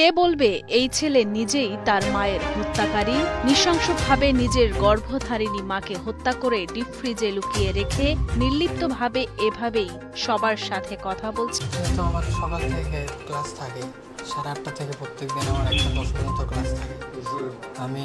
কে বলবে, এই ছেলে নিজেই তার মায়ের হত্যাকারী, নৃশংসভাবে নিজের গর্ভধারিণী মাকে হত্যা করে ডিপ ফ্রিজে লুকিয়ে রেখে নির্লিপ্তভাবে এভাবেই সবার সাথে কথা বলছে। তো আমার সকাল থেকে ক্লাস থাকে, সাড়ে আটটা থেকে প্রত্যেকদিন আমার একটা দশ পর্যন্ত ক্লাস থাকে। আমি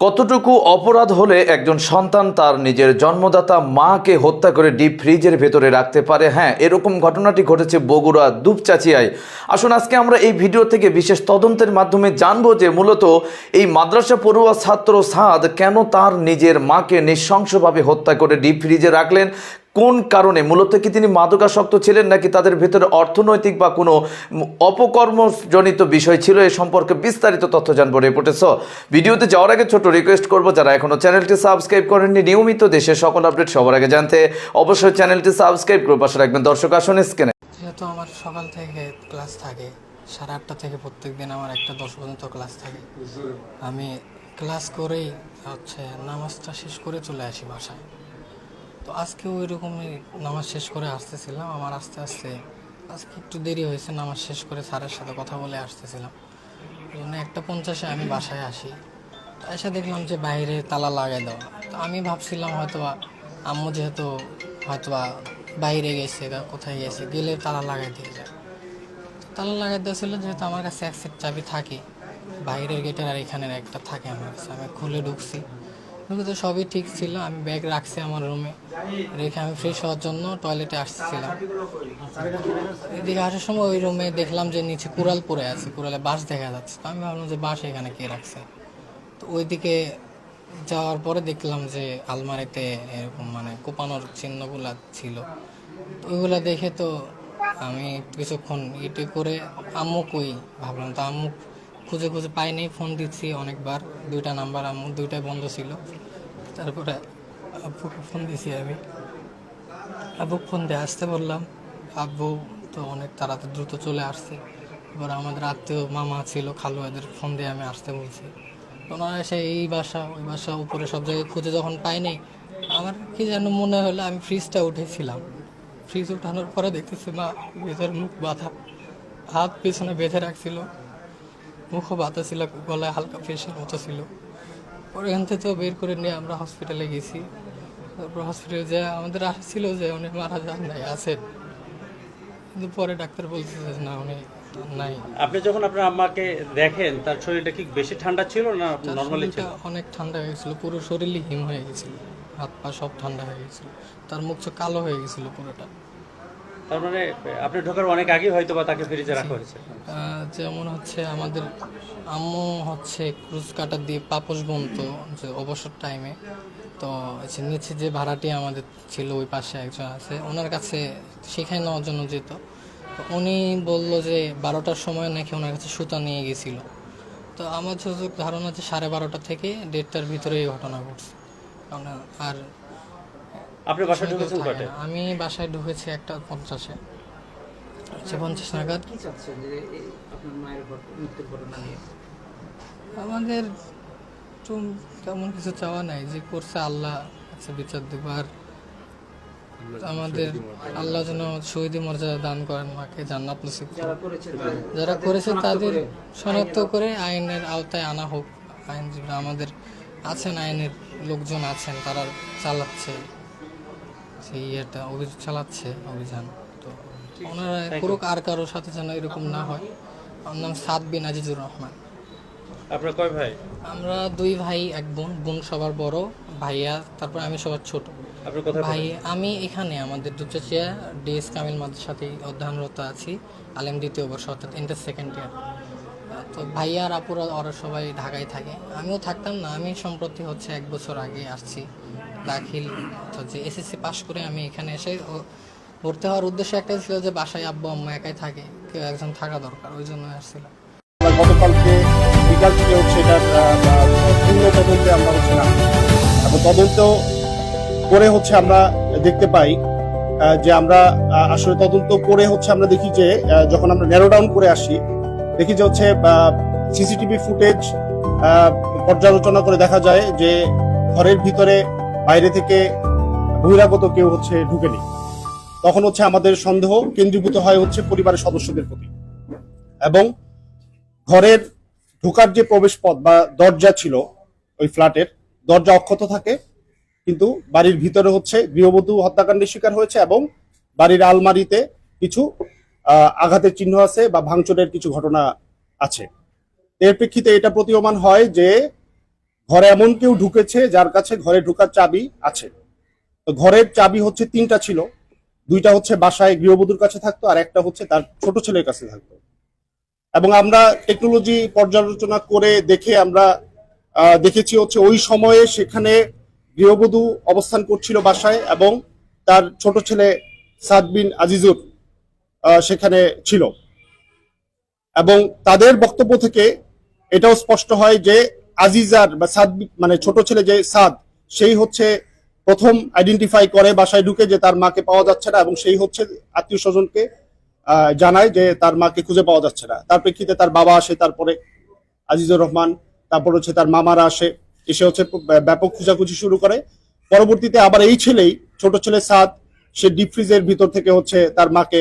কতটুকু অপরাধ হলে একজন সন্তান তার নিজের জন্মদাতা মাকে হত্যা করে ডিপ ফ্রিজের ভেতরে রাখতে পারে? হ্যাঁ এরকম ঘটনাটি ঘটেছে বগুড়া দুপচাচিয়ায়। আসুন আজকে আমরা এই ভিডিও থেকে বিশেষ তদন্তের মাধ্যমে জানব যে মূলত এই মাদ্রাসা পড়ুয়া ছাত্র সাদ কেন তার নিজের মাকে নৃশংসভাবে হত্যা করে ডিপ ফ্রিজে রাখলেন? কোন কারণে? মূলত কি তিনি মাদকাসক্ত ছিলেন নাকি তাদের ভেতরে অর্থনৈতিক বা কোনো অপকর্মজনিত বিষয় ছিল এ সম্পর্কে বিস্তারিত তথ্য জানব রিপোর্টে সো ভিডিওতে যাওয়ার আগে ছোট রিকোয়েস্ট করব, যারা এখনও চ্যানেলটি সাবস্ক্রাইব করেননি, নিয়মিত দেশের সকল আপডেট সবার আগে জানতে অবশ্যই চ্যানেলটি সাবস্ক্রাইব করে পাশে রাখবেন। দর্শক, আসুন স্ক্রিনে যেহেতু আমার সকাল থেকে ক্লাস থাকে, সাড়ে আটটা থেকে প্রত্যেক দিন আমার একটা দশ পর্যন্ত ক্লাস থাকে। আমি ক্লাস করেই হচ্ছে নামাজটা শেষ করে চলে আসি বাসায়। তো আজকে ওই রকমই নামাজ শেষ করে আসতেছিলাম। আমার আস্তে আস্তে আজকে একটু দেরি হয়েছে, নামাজ শেষ করে স্যারের সাথে কথা বলে আসতেছিলাম। জন্য একটা পঞ্চাশে আমি বাসায় আসি। এসে দেখলাম যে বাইরে তালা লাগাই দেওয়া তো আমি ভাবছিলাম হয়তোবা আম্মু যেহেতু হয়তোবা বাইরে গেছে বা কোথায় গেছে, গেলে তালা লাগাই দিয়ে যায়। তালা লাগাই দেওয়া ছিল যেহেতু আমার কাছে এক সেট চাবি থাকে, বাইরের গেটের আর এখানের একটা থাকে আমার কাছে। আমি খুলে ঢুকছি। তো সবই ঠিক ছিল। আমি ব্যাগ রাখছি আমার রুমে রেখে আমি ফ্রেশ হওয়ার জন্য টয়লেটে আসছিলাম। এদিকে আসার সময় ওই রুমে দেখলাম যে নিচে কুড়াল পড়ে আছে, কুড়ালে বাঁশ দেখা যাচ্ছে। তো আমি ভাবলাম যে বাঁশ এখানে কে রাখছে? তো ওইদিকে যাওয়ার পরে দেখলাম যে আলমারিতে এরকম মানে কোপানোর চিহ্নগুলা ছিল। তো ওইগুলা দেখে তো আমি কিছুক্ষণ ইটে করে আম্মু কই? ভাবলাম তো আম্মু খুঁজে খুঁজে পাইনি ফোন দিচ্ছি অনেকবার, দুইটা নাম্বার আম্মু দুইটাই বন্ধ ছিল। তারপরে আব্বুকে ফোন দিছি আমি। আব্বু ফোন দিয়ে আসতে বললাম, আব্বু, তো অনেক তাড়াতাড়ি দ্রুত চলে আসছে। এবার আমাদের আত্মীয় মামা ছিল খালু এদের ফোন দিয়ে আমি আসতে বলছি। ওনারা এসে এই বাসা, ওই বাসা, উপরে সব জায়গায় খুঁজে যখন পাইনি, আমার কি যেন মনে হলো আমি ফ্রিজটা উঠেছিলাম। ফ্রিজ উঠানোর পরে দেখতেছি, মা, ভেতর মুখ বাঁধা। হাত পেছনে বেঁধে রাখছিল। মুখও বাতা ছিল গলায় হালকা ফেসের মতো ছিল। পরে এখান থেকে তো বের করে নিয়ে আমরা হসপিটালে গেছি। তারপর হসপিটালে যে আমাদের আশা ছিল যে উনি মারা যান নাই আছেন। কিন্তু পরে ডাক্তার বলছে যে না উনি নাই। আপনি যখন আপনার আম্মাকে দেখেন তার শরীরটা কি বেশি ঠান্ডা ছিল না নর্মালি ছিল? অনেক ঠান্ডা হয়ে গেছিল পুরো শরীরই হিম হয়ে গেছিল। হাত পা সব ঠান্ডা হয়ে গেছিল। তার মুখ কালো হয়ে গেছিল পুরোটা। তার মানে আপনি ঢোকার অনেক আগে হয়তো বা তাকে ফ্রিজে রাখা হয়েছে যেমন হচ্ছে আমাদের আম্মু হচ্ছে ক্রুজ কাটার দিয়ে পাপোশ বুনতো যে অবসর টাইমে তো হচ্ছে নিচে যে ভাড়াটি আমাদের ছিল, ওই পাশে একজন আছে, ওনার কাছে শেখাই নেওয়ার জন্য যেত। উনি বলল যে বারোটার সময় নাকি ওনার কাছে সুতা নিয়ে গেছিল। তো আমার যতটুকু ধারণা যে সাড়ে বারোটা থেকে দেড়টার ভিতরে এই ঘটনা ঘটছে। আর আপনি বাসায় ঢুকেছেন কটে আমি বাসায় ঢুকেছি একটা পঞ্চাশে। হচ্ছে পঞ্চাশ নাগাদ। কি চাচ্ছেন যে আপনার মায়ের মৃত্যুর ঘটনা নিয়ে? আমাদের তেমন কিছু চাওয়া নাই যে করছে আল্লাহ কাছে বিচার দেব আর আমাদের আল্লাহ যেন শহীদি মর্যাদা দান করেন মাকে জান্নাত নসিব যারা করেছে তাদের যারা করেছে তাদের শনাক্ত করে আইনের আওতায় আনা হোক। আইনজীবী আমাদের আছেন আইনের লোকজন আছেন তারা চালাচ্ছে। সেই ইয়েটা অভিযান চালাচ্ছে অভিযান। তো ওনারা করুক আর কারোর সাথে যেন এরকম না হয়। আমার নাম সাদ বিন আজিজুর রহমান। আপনার কয় ভাই? আমরা দুই ভাই এক বোন। বোন সবার বড় ভাইয়া তারপর আমি সবার ছোট। ভাই আমি এখানে আমাদের দুচাচিয়া ডিএস কামিল মাদ্রাসাতেই অধ্যয়নরত আছি আলেম দ্বিতীয় বর্ষ অর্থাৎ ইন্টার সেকেন্ড ইয়ার তো ভাইয়া আর আপুরা, ওরা সবাই ঢাকায় থাকে। আমিও থাকতাম না, আমি সম্প্রতি হচ্ছে এক বছর আগে আসছি দাখিল। তো যে এসএসসি পাশ করে আমি এখানে এসে ভর্তি হওয়ার উদ্দেশ্য একটাই ছিল যে বাসায় আব্বু, আম্মা একাই থাকে, কেউ একজন থাকা দরকার, ওই জন্য আসছিলাম বিকাল থেকে তদন্তে করে হচ্ছে আমরা দেখতে পাই যে আমরা আসলে তদন্ত করে হচ্ছে আমরা দেখি যে যখন আমরা ন্যারো ডাউন করে আসি দেখি যে হচ্ছে সিসিটিভি ফুটেজ পর্যালোচনা করে দেখা যায় যে ঘরের ভিতরে বাইরে থেকে বহিরাগত কেউ হচ্ছে ঢুকেনি। তখন হচ্ছে আমাদের সন্দেহ কেন্দ্রীভূত হয় হচ্ছে পরিবারের সদস্যদের প্রতি। এবং ঘরের ঢোকার যে প্রবেশ পথ বা দরজা ছিল, ওই ফ্ল্যাটের দরজা অক্ষত থাকে, কিন্তু বাড়ির ভিতরে হচ্ছে গৃহবধূ হত্যাকাণ্ডের শিকার হয়েছে এবং বাড়ির আলমারিতে কিছু আঘাতের চিহ্ন আছে বা ভাঙচুরের কিছু ঘটনা আছে। এর প্রেক্ষিতে এটা প্রতীয়মান হয় যে ঘরে এমন কেউ ঢুকেছে যার কাছে ঘরে ঢোকার চাবি আছে। তো ঘরের চাবি হচ্ছে তিনটা ছিল। দুইটা হচ্ছে বাসায় গৃহবধূর কাছে থাকতো আর একটা হচ্ছে তার ছোট ছেলের কাছে থাকতো। এবং আমরা টেকনোলজি পর্যালোচনা করে দেখে আমরা দেখেছি হচ্ছে ওই সময়ে সেখানে গৃহবধূ অবস্থান করছিল বাসায় এবং তার ছোট ছেলে সাদবিন আজিজুর সেখানে ছিল। এবং তাদের বক্তব্য থেকে এটাও স্পষ্ট হয় যে আজিজার বা সাদ মানে ছোট ছেলে যে সাদ, সেই হচ্ছে প্রথম আইডেন্টিফাই করে বাসায় ঢুকে যে তার মাকে পাওয়া যাচ্ছে না এবং সেই হচ্ছে আত্মীয় স্বজনকে জানায় যে তার মাকে খুঁজে পাওয়া যাচ্ছে না। তার প্রেক্ষিতে তার বাবা আসে, তারপরে আজিজুর রহমান, তারপর হচ্ছে তার মামারা আসে, এসে হচ্ছে ব্যাপক খোঁজাখুঁজি শুরু করে। পরবর্তীতে আবার এই ছেলেই, ছোট ছেলে সাদ, সে ডিপ ফ্রিজের ভিতর থেকে হচ্ছে তার মাকে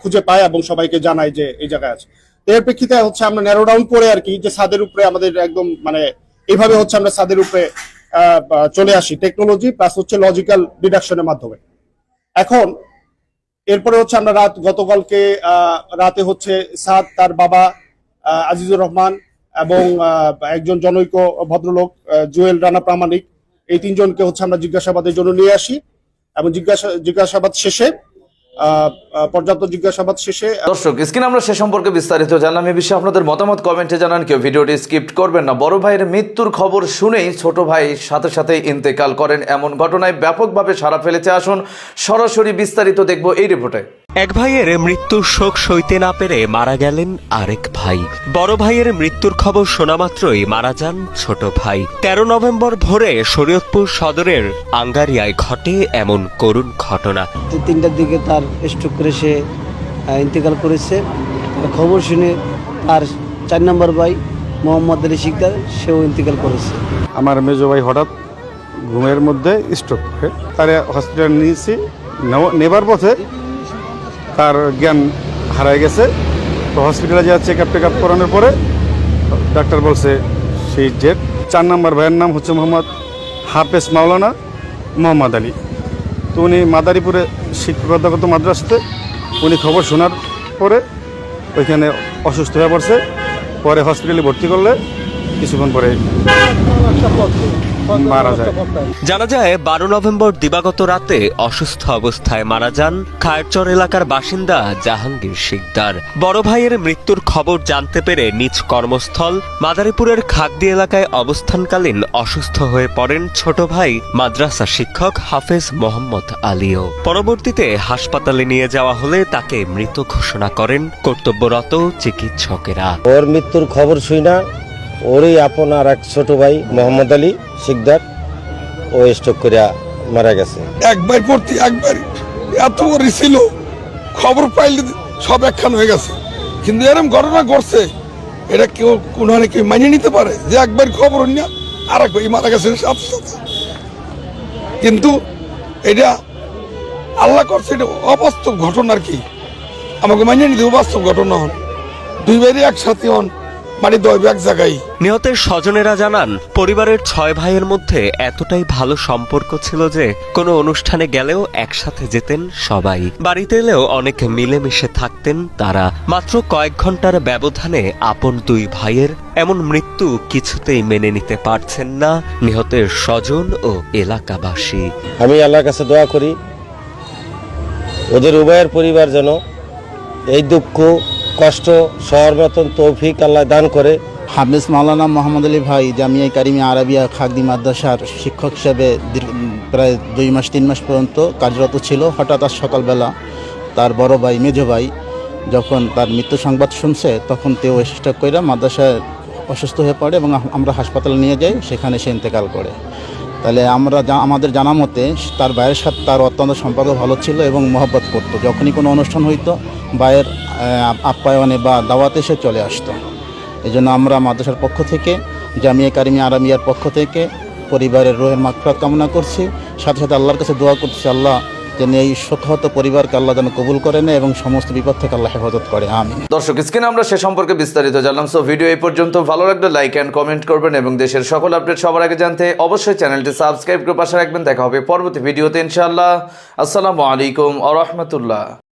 খুঁজে পায় এবং সবাইকে জানায় যে এই জায়গায় আছে। এর প্রেক্ষিতে হচ্ছে আমরা ন্যারো ডাউন করে আর কি যে সাদের উপরে আমাদের একদম মানে এইভাবে হচ্ছে আমরা সাদের উপরে চলে আসি টেকনোলজি প্লাস হচ্ছে লজিক্যাল ডিডাকশনের মাধ্যমে। এখন এরপরে হচ্ছে আমরা রাত, গতকালকে রাতে হচ্ছে সাদ, তার বাবা আজিজুর রহমান এবং একজন জনৈক ভদ্রলোক জুয়েল রানা প্রামাণিক, এই তিনজনকে হচ্ছে আমরা জিজ্ঞাসাবাদের জন্য নিয়ে আসি এবং জিজ্ঞাসা, জিজ্ঞাসাবাদ শেষে পর্যাপ্ত জিজ্ঞাসাবাদ শেষে দর্শক, স্ক্রিনে আমরা সে সম্পর্কে বিস্তারিত জানলাম। এ বিষয়ে আপনাদের মতামত কমেন্টে জানান, কেউ ভিডিওটি স্কিপ্ট করবেন না। বড় ভাইয়ের মৃত্যুর খবর শুনেই ছোট ভাই সাথে সাথে ইন্তেকাল করেন। এমন ঘটনায় ব্যাপকভাবে সারা ফেলেছে। আসুন, সরাসরি বিস্তারিত দেখব এই রিপোর্টে। এক ভাইয়ের মৃত্যুর শোক সইতে না পেরে মারা গেলেন আরেক ভাই। বড় ভাইয়ের মৃত্যুর খবর শোনা মাত্রই মারা যান ছোট ভাই। তেরো নভেম্বর ভোরে শরীয়তপুর সদরের আঙ্গারিয়ায় ঘটে এমন করুণ ঘটনা। তিনটার দিকে তার স্ট্রোক করে সে ইন্তেকাল করেছে। খবর শুনে তার চার নম্বর ভাই মোহাম্মদ আলী শিকদার সেও ইন্তেকাল করেছে। আমার মেজো ভাই হঠাৎ ঘুমের মধ্যে স্ট্রোক করে তার হসপিটাল নিয়েছি। নেবার পথে তার জ্ঞান হারায় গেছে। তো হসপিটালে যা চেক আপ টেক আপ করানোর পরে ডাক্তার বলছে সেই যে চার নম্বর ভাইয়ের নাম হচ্ছে মোহাম্মদ হাফেজ মাওলানা মোহাম্মদ আলী। তো উনি মাদারীপুরে শিক্ষকতাগত মাদ্রাসাতে, উনি খবর শোনার পরে ওইখানে অসুস্থ হয়ে পড়ছে। পরে হসপিটালে ভর্তি করলে কিছুক্ষণ পরে মারা যায়। জানা যায় বারো নভেম্বর দিবাগত রাতে অসুস্থ অবস্থায় মারা যান খায়রচর এলাকার বাসিন্দা জাহাঙ্গীর শিকদার। বড় ভাইয়ের মৃত্যুর খবর জানতে পেরে নিজ কর্মস্থল মাদারীপুরের খাগদি এলাকায় অবস্থানকালীন অসুস্থ হয়ে পড়েন ছোট ভাই মাদ্রাসা শিক্ষক হাফেজ মোহাম্মদ আলীও। পরবর্তীতে হাসপাতালে নিয়ে যাওয়া হলে তাকে মৃত ঘোষণা করেন কর্তব্যরত চিকিৎসকেরা। ওর মৃত্যুর খবর শুই না। ওরই আপনার এক ছোট ভাই, মোহাম্মদ আলী শিকদার, ও স্ট্রোক করিয়া মারা গেছে। একবার পড়তে, একবার। এত বড় ছিল। খবর পাইলে সব একখান হয়ে গেছে। কিন্তু এরকম ঘটনা ঘটছে, এটা কেউ কোনো কেউ মানিয়ে নিতে পারে। যে একবার খবর না আর এক ভাই মারা গেছে কিন্তু এটা আল্লাহ করছে, এটা অবাস্তব ঘটনা আর কি। আমাকে মানিয়ে নিতে অবাস্তব ঘটনা হন। দুই ভাইয়েরই একসাথে হন। মানে দয় এক জায়গায়। নিহতের স্বজনেরা জানান পরিবারের ছয় ভাইয়ের মধ্যে এতটাই ভালো সম্পর্ক ছিল যে কোনো অনুষ্ঠানে গেলেও একসাথে যেতেন সবাই। বাড়িতে এলেও অনেক মিলেমিশে থাকতেন তারা। মাত্র কয়েক ঘণ্টার ব্যবধানে আপন দুই ভাইয়ের এমন মৃত্যু কিছুতেই মেনে নিতে পারছেন না নিহতের স্বজন ও এলাকাবাসী। আমি আল্লাহর কাছে দোয়া করি ওদের উভয়ের পরিবার যেন এই দুঃখ কষ্ট সহর মতন তৌফিক আল্লাহ দান করে। হাফিজ মাওলানা মোহাম্মদ আলী ভাই জামিয়া কারিমিয়া আরাবিয়া খাগদি মাদ্রাসার শিক্ষক হিসেবে প্রায় দুই মাস তিন মাস পর্যন্ত কার্যরত ছিল। হঠাৎ আজ সকালবেলা তার বড় ভাই মেজো ভাই যখন তার মৃত্যু সংবাদ শুনছে তখন তেও স্টক করে মাদ্রাসায় অসুস্থ হয়ে পড়ে এবং আমরা হাসপাতালে নিয়ে যাই সেখানে সে ইন্তেকাল করে। তাহলে আমরা আমাদের জানা মতে তার ভাইয়ের সাথে তার অত্যন্ত সম্পর্ক ভালো ছিল এবং মহব্বত করতো। যখনই কোনো অনুষ্ঠান হইতো ভাইয়ের আহ, আপ্যায়নে বা দাওয়াতে সে চলে আসতো। এই জন্য আমরা মাদ্রাসার পক্ষ থেকে, জামিয়া কারিমিয়া আরামিয়ার পক্ষ থেকে পরিবারের রোহের মাকফরাত কামনা করছি। সাথে সাথে আল্লাহর কাছে দোয়া করছি আল্লাহ যেন এই শোকহত পরিবারকে আল্লাহ যেন কবুল করে নেয় এবং সমস্ত বিপদ থেকে আল্লাহ হেফাজত করে। আমি দর্শক, স্ক্রিনে আমরা সে সম্পর্কে বিস্তারিত জানলাম। সো, ভিডিও এই পর্যন্ত। ভালো লাগলে লাইক অ্যান্ড কমেন্ট করবেন এবং দেশের সকল আপডেট সবার আগে জানতে অবশ্যই চ্যানেলটি সাবস্ক্রাইব করে পাশে রাখবেন। দেখা হবে পরবর্তী ভিডিওতে ইনশাআল্লাহ। আসসালামু আলাইকুম আ রহমতুল্লাহ।